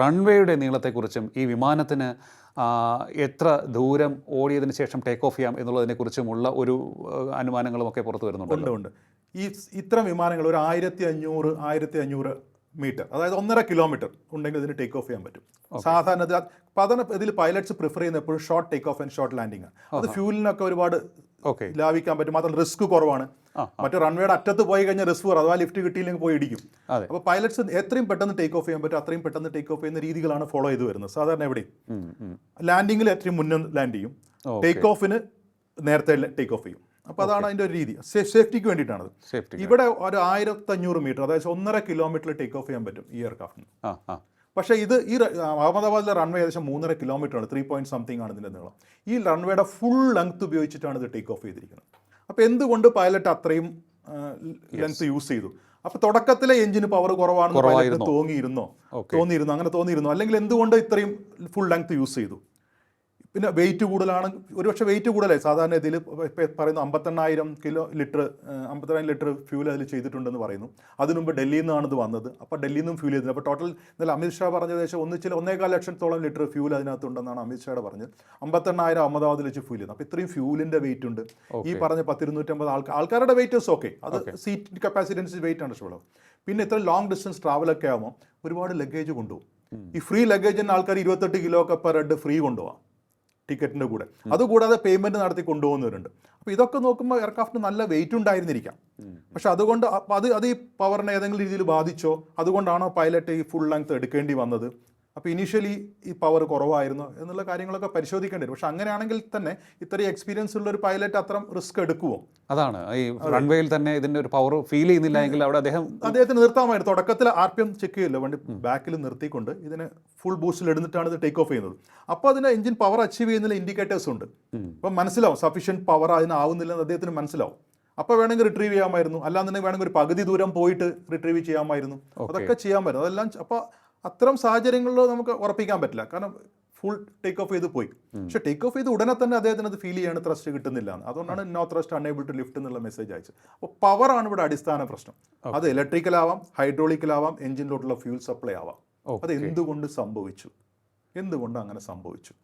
റൺവേയുടെ നീളത്തെക്കുറിച്ചും ഈ വിമാനത്തിന് എത്ര ദൂരം ഓടിയതിന് ശേഷം ടേക്ക് ഓഫ് ചെയ്യാം എന്നുള്ളതിനെക്കുറിച്ചുമുള്ള ഒരു അനുമാനങ്ങളും ഒക്കെ പുറത്തു വരുന്നുണ്ട് ഉണ്ട് ഈ ഇത്തരം വിമാനങ്ങൾ ഒരു ആയിരത്തി അഞ്ഞൂറ് ആയിരത്തി അഞ്ഞൂറ് മീറ്റർ അതായത് ഒന്നര കിലോമീറ്റർ ഉണ്ടെങ്കിൽ ഇതിന് ടേക്ക് ഓഫ് ചെയ്യാൻ പറ്റും. സാധാരണ അതിൽ പതന ഇതിൽ പൈലറ്റ്സ് പ്രിഫർ ചെയ്യുന്ന എപ്പോഴും short take off and short landing ആണ്. അത് ഫ്യൂലിനൊക്കെ ഒരുപാട് ഓക്കെ. ലാഭിക്കാൻ പറ്റും. മാത്രം റിസ്ക് കുറവാണ്. മറ്റേ റൺവേയുടെ അറ്റത്ത് പോയി കഴിഞ്ഞാൽ റിസ്ക് കുറവ്. അഥവാ ലിഫ്റ്റ് കിട്ടിയില്ലെങ്കിൽ പോയി ഇടിക്കും. അപ്പോൾ പൈലറ്റ്സ് എത്രയും പെട്ടെന്ന് ടേക്ക് ഓഫ് ചെയ്യാൻ പറ്റും അത്രയും പെട്ടെന്ന് ടേക്ക് ഓഫ് ചെയ്യുന്ന രീതികളാണ് ഫോളോ ചെയ്ത് വരുന്നത്. സാധാരണ എവിടെയും. ലാൻഡിങ്ങിൽ എത്രയും മുന്നേ ലാൻഡ് ചെയ്യും. ടേക്ക് ഓഫിന് നേരത്തെ ടേക്ക് ഓഫ് ചെയ്യും. അപ്പോൾ അതാണ് അതിന്റെ ഒരു രീതി. സേഫ്റ്റിക്ക് വേണ്ടിയിട്ടാണത്. സേഫ്റ്റി ഇവിടെ ഒരു ആയിരത്തഞ്ഞൂറ് മീറ്റർ അതായത് ഒന്നര കിലോമീറ്റർ ടേക്ക് ഓഫ് ചെയ്യാൻ പറ്റും ഈ എയർക്രാഫ്റ്റിന് പക്ഷേ ഇത് ഈ അഹമ്മദാബാദിലെ റൺവേ ഏകദേശം മൂന്നര കിലോമീറ്റർ ആണ്. ത്രീ പോയിന്റ് സംതിങ് ആണ് ഇതിന്റെ നീളം. ഈ റൺവേയുടെ ഫുൾ ലെങ്ത് ഉപയോഗിച്ചിട്ടാണ് ഇത് ടേക്ക് ഓഫ് ചെയ്തിരിക്കുന്നത്. അപ്പോൾ എന്തുകൊണ്ട് പൈലറ്റ് അത്രയും ലെങ്ത് യൂസ് ചെയ്തു? അപ്പോൾ തുടക്കത്തിലെ എഞ്ചിന് പവർ കുറവാണെന്ന് പൈലറ്റ് തോന്നിയിരുന്നോ. തോന്നിയിരുന്നു. അങ്ങനെ തോന്നിയിരുന്നോ? അല്ലെങ്കിൽ എന്തുകൊണ്ട് ഇത്രയും ഫുൾ ലെങ്ത് യൂസ് ചെയ്തു? പിന്നെ വെയിറ്റ് കൂടുതലാണ്. ഒരുപക്ഷെ വെയിറ്റ് കൂടുതലേ. സാധാരണ ഇതിൽ പറയുന്നു അമ്പത്തെണ്ണായിരം കിലോ ലിറ്റർ അമ്പത്തെണ്ണായിരം ലിറ്റർ ഫ്യൂൽ അതിൽ ചെയ്തിട്ടുണ്ടെന്ന് പറയുന്നു. അതിനു മുമ്പ് ഡൽഹിയിൽ നിന്നാണ് ഇത് വന്നത്. അപ്പോൾ ഡൽഹിയിൽ നിന്നും ഫ്യൂൽ ചെയ്തത് അപ്പോൾ ടോട്ടൽ ഇന്നലെ അമിത്ഷാ പറഞ്ഞ ഏകദേശം ഒന്നിച്ചിൽ ഒന്നേകാൽ ലക്ഷത്തോളം ലിറ്റർ ഫ്യൂൽ അതിനകത്തുണ്ടെന്നാണ് അമിത്ഷായുടെ പറഞ്ഞത്. അമ്പത്തെണ്ണായിരം അഹമ്മദാബാദിൽ വെച്ച് ഫ്യൂൽ ചെയ്യുന്നത് അപ്പോൾ ഇത്രയും ഫ്യൂലിന്റെ വെയിറ്റ് ഉണ്ട്. ഈ പറഞ്ഞ പത്തിരുന്നൂറ്റമ്പത് ആൾക്കാർ ആൾക്കാരുടെ വെയിറ്റ് ഓക്കെ അത് സീറ്റ് കപ്പാസിറ്റി അനുസരിച്ച് വെയിറ്റ് ആണ് ഇഷ്ടമുള്ളത്. പിന്നെ ഇത്ര ലോങ് ഡിസ്റ്റൻസ് ട്രാവലൊക്കെ ആകുമ്പോൾ ഒരുപാട് ലഗേജ് കൊണ്ടുപോകും. ഈ ഫ്രീ ലഗേജിന് ആൾക്കാർ ഇരുപത്തെട്ട് കിലോ ഒക്കെ പെർ ഹെഡ് ഫ്രീ കൊണ്ടുപോകാം ടിക്കറ്റിന്റെ കൂടെ. അതുകൂടാതെ പേയ്മെന്റ് നടത്തി കൊണ്ടുപോകുന്നവരുണ്ട്. അപ്പോൾ ഇതൊക്കെ നോക്കുമ്പോൾ എയർക്രാഫ്റ്റിന് നല്ല വെയിറ്റ് ഉണ്ടായിരുന്നിരിക്കാം. പക്ഷെ അതുകൊണ്ട് അത് അത് ഈ പവറിനെ ഏതെങ്കിലും രീതിയിൽ ബാധിച്ചോ? അതുകൊണ്ടാണോ പൈലറ്റ് ഈ ഫുൾ ലെങ്ത് എടുക്കേണ്ടി വന്നത്? അപ്പോൾ ഇനീഷ്യലി ഈ പവർ കുറവായിരുന്നു എന്നുള്ള കാര്യങ്ങളൊക്കെ പരിശോധിക്കേണ്ടി വരും. പക്ഷെ അങ്ങനെയാണെങ്കിൽ തന്നെ ഇത്രയും എക്സ്പീരിയൻസ് ഉള്ള ഒരു പൈലറ്റ് അത്രയും റിസ്ക് എടുക്കുമോ അതാണ്. ഈ റൺവേയിൽ തന്നെ ഇതിന്റെ ഒരു പവർ ഫീൽ ചെയ്യുന്നില്ല എങ്കിൽ അവിടെ അദ്ദേഹം അദ്ദേഹത്തിന് നിർത്താമായിരുന്നു. തുടക്കത്തിൽ ആർ പി എം ചെക്ക് ചെയ്യില്ല. വണ്ടി ബാക്കിൽ നിർത്തിക്കൊണ്ട് ഇതിനെ ഫുൾ ബൂസ്റ്റിൽ എടുത്തിട്ടാണ് ഇത് ടേക്ക് ഓഫ് ചെയ്യുന്നത്. അപ്പോൾ അതിന് എഞ്ചിൻ പവർ അച്ചീവ് ചെയ്യുന്നതിൽ ഇൻഡിക്കേറ്റേഴ്സ് ഉണ്ട്. അപ്പം മനസ്സിലാവും. സഫീഷ്യന്റ് പവർ അതിനാവുന്നില്ലെന്ന് അദ്ദേഹത്തിന് മനസ്സിലാവും. അപ്പോൾ വേണമെങ്കിൽ റിട്രീവ് ചെയ്യാമായിരുന്നു. അല്ലാന്നുണ്ടെങ്കിൽ വേണമെങ്കിൽ ഒരു പകുതി ദൂരം പോയിട്ട് റിട്രീവ് ചെയ്യാമായിരുന്നു. അതൊക്കെ ചെയ്യാമായിരുന്നു. അതെല്ലാം അപ്പോൾ അത്തരം സാഹചര്യങ്ങളിൽ നമുക്ക് ഉറപ്പിക്കാൻ പറ്റില്ല. കാരണം ഫുൾ ടേക്ക് ഓഫ് ചെയ്ത് പോയി. പക്ഷെ ടേക്ക് ഓഫ് ചെയ്ത് ഉടനെ തന്നെ അദ്ദേഹത്തിന് അത് ഫീൽ ചെയ്യാണ് ത്രസ്റ്റ് കിട്ടുന്നില്ല അതുകൊണ്ടാണ് no thrust unable to lift എന്നുള്ള മെസ്സേജ് അയച്ചത്. അപ്പോൾ പവറാണ് ഇവിടെ അടിസ്ഥാന പ്രശ്നം. അത് ഇലക്ട്രിക്കൽ ആവാം ഹൈഡ്രോളിക്കൽ ആവാം എഞ്ചിനിലോട്ടുള്ള ഫ്യൂൽ സപ്ലൈ ആവാം. അത് എന്തുകൊണ്ട് സംഭവിച്ചു? എന്തുകൊണ്ട് അങ്ങനെ സംഭവിച്ചു?